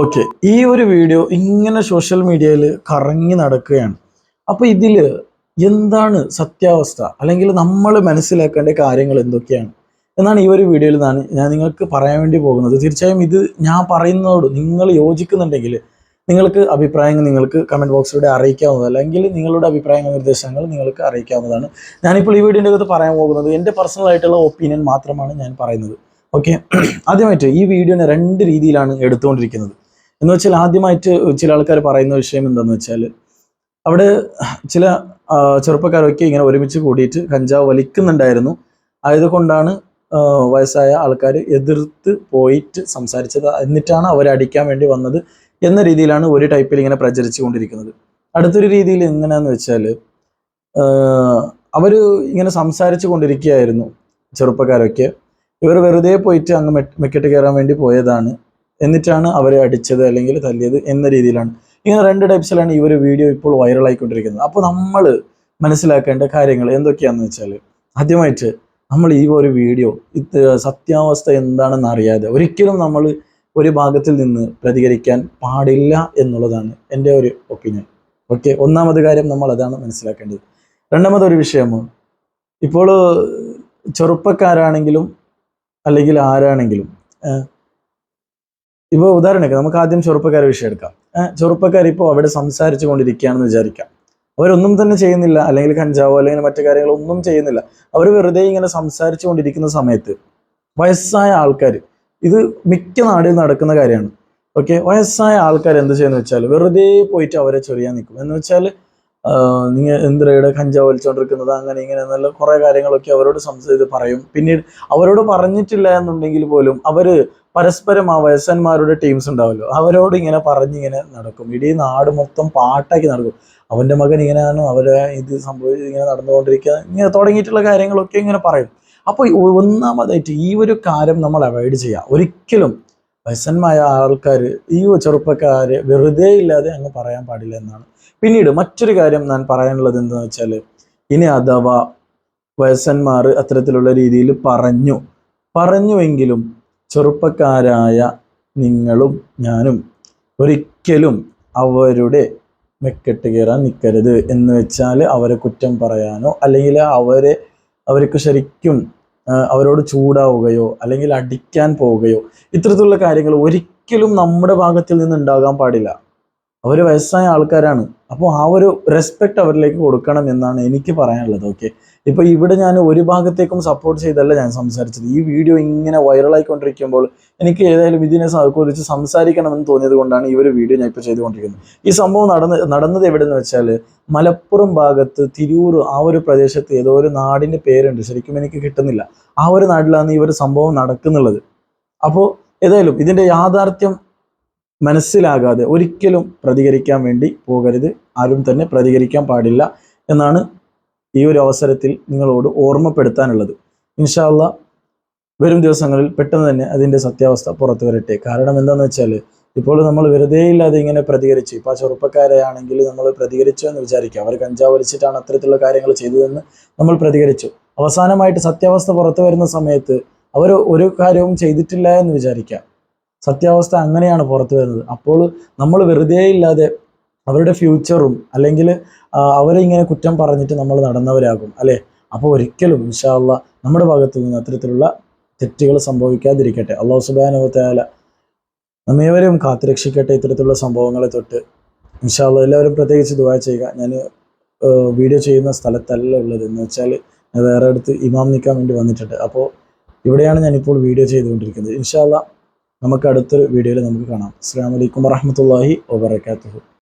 Okay ഈ ഒരു video ഇങ്ങനെ സോഷ്യൽ മീഡിയയിൽ കറങ്ങി നടക്കുകയാണ്. അപ്പൊ ഇതിൽ എന്താണ് സത്യാവസ്ഥ? അല്ലെങ്കിൽ നമ്മൾ മനസ്സിലാക്കേണ്ട കാര്യങ്ങൾ എന്തൊക്കെയാണ്? എന്നാണ് ഈ ഒരു വീഡിയോയിൽ ഞാൻ ഞാൻ നിങ്ങൾക്ക് പറയാൻ വേണ്ടി പോകുന്നത്. തീർച്ചയായും ഇത് ഞാൻ പറയുന്നതോട് നിങ്ങൾ യോജിക്കുന്നുണ്ടെങ്കിൽ നിങ്ങൾക്ക് അഭിപ്രായങ്ങൾ നിങ്ങൾക്ക് കമന്റ് ബോക്സിലൂടെ അറിയിക്കാവുന്നത് അല്ലെങ്കിൽ നിങ്ങളുടെ അഭിപ്രായങ്ങൾ നിർദ്ദേശങ്ങൾ നിങ്ങൾക്ക് അറിയിക്കാവുന്നതാണ്. ഞാനിപ്പോൾ ഈ വീഡിയോന്റെ അകത്ത് പറയാൻ പോകുന്നത് എന്റെ ആയിട്ടുള്ള ഒപ്പീനിയൻ മാത്രമാണ് ഞാൻ പറയുന്നത്. ഓക്കെ ആദ്യമായിട്ട് ഈ വീഡിയോനെ രണ്ട് രീതിയിലാണ് എടുത്തുകൊണ്ടിരിക്കുന്നത്. എന്ന് വെച്ചാൽ ആദ്യമായിട്ട് ചില ആൾക്കാർ പറയുന്ന വിഷയം എന്താണെന്ന് വെച്ചാൽ അവിടെ ചില ചെറുപ്പക്കാരൊക്കെ ഇങ്ങനെ ഒരുമിച്ച് കൂടിയിട്ട് കഞ്ചാവ് വലിക്കുന്നുണ്ടായിരുന്നു. ആയതുകൊണ്ടാണ് വയസ്സായ ആൾക്കാർ എതിർത്ത് പോയിട്ട് സംസാരിച്ചത്. എന്നിട്ടാണ് അവരെ അടിക്കാൻ വേണ്ടി വന്നത്. എന്ന രീതിയിലാണ് ഒരു ടൈപ്പിൽ ഇങ്ങനെ പ്രചരിച്ചു കൊണ്ടിരിക്കുന്നത് അടുത്തൊരു രീതിയിൽ എങ്ങനെയാന്ന് വെച്ചാൽ അവർ ഇങ്ങനെ സംസാരിച്ചു കൊണ്ടിരിക്കുകയായിരുന്നു ചെറുപ്പക്കാരൊക്കെ. ഇവർ വെറുതെ പോയിട്ട് അങ്ങ് മെക്കെട്ട് കയറാൻ വേണ്ടി പോയതാണ്. എന്നിട്ടാണ് അവരെ അടിച്ചത് അല്ലെങ്കിൽ തല്ലിയത് എന്ന രീതിയിലാണ്. ഇങ്ങനെ രണ്ട് ടൈപ്സിലാണ് ഈ ഒരു വീഡിയോ ഇപ്പോൾ വൈറലായിക്കൊണ്ടിരിക്കുന്നത് അപ്പോൾ നമ്മൾ മനസ്സിലാക്കേണ്ട കാര്യങ്ങൾ എന്തൊക്കെയാണെന്ന് വെച്ചാൽ ആദ്യമായിട്ട് നമ്മൾ ഈ ഒരു വീഡിയോ ഇത് സത്യാവസ്ഥ എന്താണെന്ന് അറിയാതെ ഒരിക്കലും നമ്മൾ ഒരു ഭാഗത്തിൽ നിന്ന് പ്രതികരിക്കാൻ പാടില്ല എന്നുള്ളതാണ് എന്റെ ഒരു ഒപ്പീനിയൻ ഓക്കെ ഒന്നാമത് കാര്യം നമ്മൾ അതാണ് മനസ്സിലാക്കേണ്ടത്. രണ്ടാമതൊരു വിഷയം ഇപ്പോൾ ചെറുപ്പക്കാരാണെങ്കിലും അല്ലെങ്കിൽ ആരാണെങ്കിലും ഇപ്പോൾ ഉദാഹരണമൊക്കെ നമുക്ക് ആദ്യം ചെറുപ്പക്കാരെ വിഷയം എടുക്കാം. ചെറുപ്പക്കാർ ഇപ്പോൾ അവിടെ സംസാരിച്ചു കൊണ്ടിരിക്കുകയാണെന്ന് വിചാരിക്കാം. അവരൊന്നും തന്നെ ചെയ്യുന്നില്ല. അല്ലെങ്കിൽ കഞ്ചാവോ അല്ലെങ്കിൽ മറ്റു കാര്യങ്ങളൊന്നും ചെയ്യുന്നില്ല. അവർ വെറുതെ ഇങ്ങനെ സംസാരിച്ചു കൊണ്ടിരിക്കുന്ന സമയത്ത് വയസ്സായ ആൾക്കാർ ഇത് മിക്ക നാടുകളിൽ നടക്കുന്ന കാര്യമാണ്. ഓക്കെ വയസ്സായ ആൾക്കാർ എന്ത് ചെയ്യുന്ന വെച്ചാൽ വെറുതെ പോയിട്ട് അവരെ ചൊറിയാൻ നിൽക്കും. എന്ന് വെച്ചാൽ നിങ്ങൾ എന്തിനയുടെ കഞ്ചാവ് വലിച്ചുകൊണ്ടിരിക്കുന്നത് അങ്ങനെ ഇങ്ങനെ എന്നുള്ള കുറേ കാര്യങ്ങളൊക്കെ അവരോട് സംസാരിച്ച് പറയും. പിന്നീട് അവരോട് പറഞ്ഞിട്ടില്ല എന്നുണ്ടെങ്കിൽ പോലും അവർ പരസ്പരം ആ വയസ്സന്മാരുടെ ടീംസ് ഉണ്ടാവല്ലോ. അവരോട് ഇങ്ങനെ പറഞ്ഞിങ്ങനെ നടക്കും. ഇടീ നാട് മൊത്തം പാട്ടാക്കി നടക്കും. അവന്റെ മകൻ ഇങ്ങനെയാണ് അവരെ ഇത് സംഭവിച്ചത് ഇങ്ങനെ നടന്നുകൊണ്ടിരിക്കുക? ഇങ്ങനെ തുടങ്ങിയിട്ടുള്ള കാര്യങ്ങളൊക്കെ ഇങ്ങനെ പറയും. അപ്പോൾ ഒന്നാമതായിട്ട് ഈ ഒരു കാര്യം നമ്മൾ അവോയ്ഡ് ചെയ്യുക ഒരിക്കലും വയസ്സന്മായ ആൾക്കാർ ഈ ചെറുപ്പക്കാർ വെറുതെ ഇല്ലാതെ അങ്ങ് പറയാൻ പാടില്ല എന്നാണ്. പിന്നീട് മറ്റൊരു കാര്യം ഞാൻ പറയാനുള്ളത് എന്താണെന്ന് വെച്ചാൽ ഇനി അഥവാ വയസ്സന്മാർ അത്തരത്തിലുള്ള രീതിയിൽ പറഞ്ഞു പറഞ്ഞുവെങ്കിലും ചെറുപ്പക്കാരായ നിങ്ങളും ഞാനും ഒരിക്കലും അവരുടെ മെക്കെട്ട് കയറാൻ നിൽക്കരുത് എന്ന് വെച്ചാൽ അവരെ കുറ്റം പറയാനോ അല്ലെങ്കിൽ അവരെ അവർക്ക് ശരിക്കും അവരോട് ചൂടാവുകയോ അല്ലെങ്കിൽ അടിക്കാൻ പോവുകയോ ഇത്തരത്തിലുള്ള കാര്യങ്ങൾ ഒരിക്കലും നമ്മുടെ ഭാഗത്തിൽ നിന്ന് ഉണ്ടാകാൻ പാടില്ല. അവർ വയസ്സായ ആൾക്കാരാണ്. അപ്പോൾ ആ ഒരു റെസ്പെക്ട് അവരിലേക്ക് കൊടുക്കണം എന്നാണ് എനിക്ക് പറയാനുള്ളത് ഓക്കെ ഇപ്പൊ ഇവിടെ ഞാൻ ഒരു ഭാഗത്തേക്കും സപ്പോർട്ട് ചെയ്തല്ല ഞാൻ സംസാരിച്ചത്. ഈ വീഡിയോ ഇങ്ങനെ വൈറലായിക്കൊണ്ടിരിക്കുമ്പോൾ എനിക്ക് ഏതായാലും ഇതിനെ കുറിച്ച് സംസാരിക്കണമെന്ന് തോന്നിയത് കൊണ്ടാണ് ഈ ഒരു വീഡിയോ ഞാൻ ഇപ്പോൾ ചെയ്തുകൊണ്ടിരിക്കുന്നത്. ഈ സംഭവം നടന്ന് നടന്നത് എവിടെന്ന് വെച്ചാൽ മലപ്പുറം ഭാഗത്ത് തിരൂർ ആ ഒരു പ്രദേശത്ത് ഏതോ ഒരു നാടിന്റെ പേരുണ്ട്. ശരിക്കും എനിക്ക് കിട്ടുന്നില്ല. ആ ഒരു നാട്ടിലാണ് ഈ ഒരു സംഭവം നടക്കുന്നുള്ളത്. അപ്പോൾ ഏതായാലും ഇതിന്റെ യാഥാർത്ഥ്യം മനസ്സിലാകാതെ ഒരിക്കലും പ്രതികരിക്കാൻ വേണ്ടി പോകരുത്. ആരും തന്നെ പ്രതികരിക്കാൻ പാടില്ല എന്നാണ് ഈ ഒരു അവസരത്തിൽ നിങ്ങളോട് ഓർമ്മപ്പെടുത്താനുള്ളത്. ഇൻഷാല്ല വരും ദിവസങ്ങളിൽ പെട്ടെന്ന് തന്നെ അതിന്റെ സത്യാവസ്ഥ പുറത്തു വരട്ടെ. കാരണം എന്താണെന്ന് വെച്ചാൽ ഇപ്പോൾ നമ്മൾ വെറുതെ ഇല്ലാതെ ഇങ്ങനെ പ്രതികരിച്ചു ഇപ്പോൾ ആ ചെറുപ്പക്കാരെയാണെങ്കിൽ നമ്മൾ പ്രതികരിച്ചു എന്ന് വിചാരിക്കുക അവർ കഞ്ചാവ് വലിച്ചിട്ടാണ് അത്തരത്തിലുള്ള കാര്യങ്ങൾ ചെയ്തതെന്ന് നമ്മൾ പ്രതികരിച്ചു. അവസാനമായിട്ട് സത്യാവസ്ഥ പുറത്തു വരുന്ന സമയത്ത് അവർ ഒരു കാര്യവും ചെയ്തിട്ടില്ല എന്ന് വിചാരിക്കുക സത്യാവസ്ഥ അങ്ങനെയാണ് പുറത്തു വരുന്നത്. അപ്പോൾ നമ്മൾ വെറുതെ ഇല്ലാതെ അവരുടെ ഫ്യൂച്ചറും അല്ലെങ്കിൽ അവരെ ഇങ്ങനെ കുറ്റം പറഞ്ഞിട്ട് നമ്മൾ നടന്നവരാകും അല്ലേ? അപ്പോൾ ഒരിക്കലും ഇൻഷാല്ല നമ്മുടെ ഭാഗത്തു നിന്ന് അത്തരത്തിലുള്ള തെറ്റുകൾ സംഭവിക്കാതിരിക്കട്ടെ. അള്ളാഹു സുബാനുവത്തായാല നമ്മേവരെയും കാത്തുരക്ഷിക്കട്ടെ ഇത്തരത്തിലുള്ള സംഭവങ്ങളെ തൊട്ട്. ഇൻഷാല്ല എല്ലാവരും പ്രത്യേകിച്ച് ദുവാ ചെയ്യുക. ഞാൻ വീഡിയോ ചെയ്യുന്ന സ്ഥലത്തല്ല ഉള്ളത്. എന്ന് വെച്ചാൽ ഞാൻ വേറെ അടുത്ത് ഇമാം നിൽക്കാൻ വേണ്ടി വന്നിട്ടുണ്ട്. അപ്പോൾ ഇവിടെയാണ് ഞാനിപ്പോൾ വീഡിയോ ചെയ്തുകൊണ്ടിരിക്കുന്നത്. ഇൻഷാല്ല നമുക്ക് അടുത്തൊരു വീഡിയോയിൽ നമുക്ക് കാണാം. അസ്സാം വലൈക്കും വാഹമത്തല്ലാഹി വാബർക്കാത്തു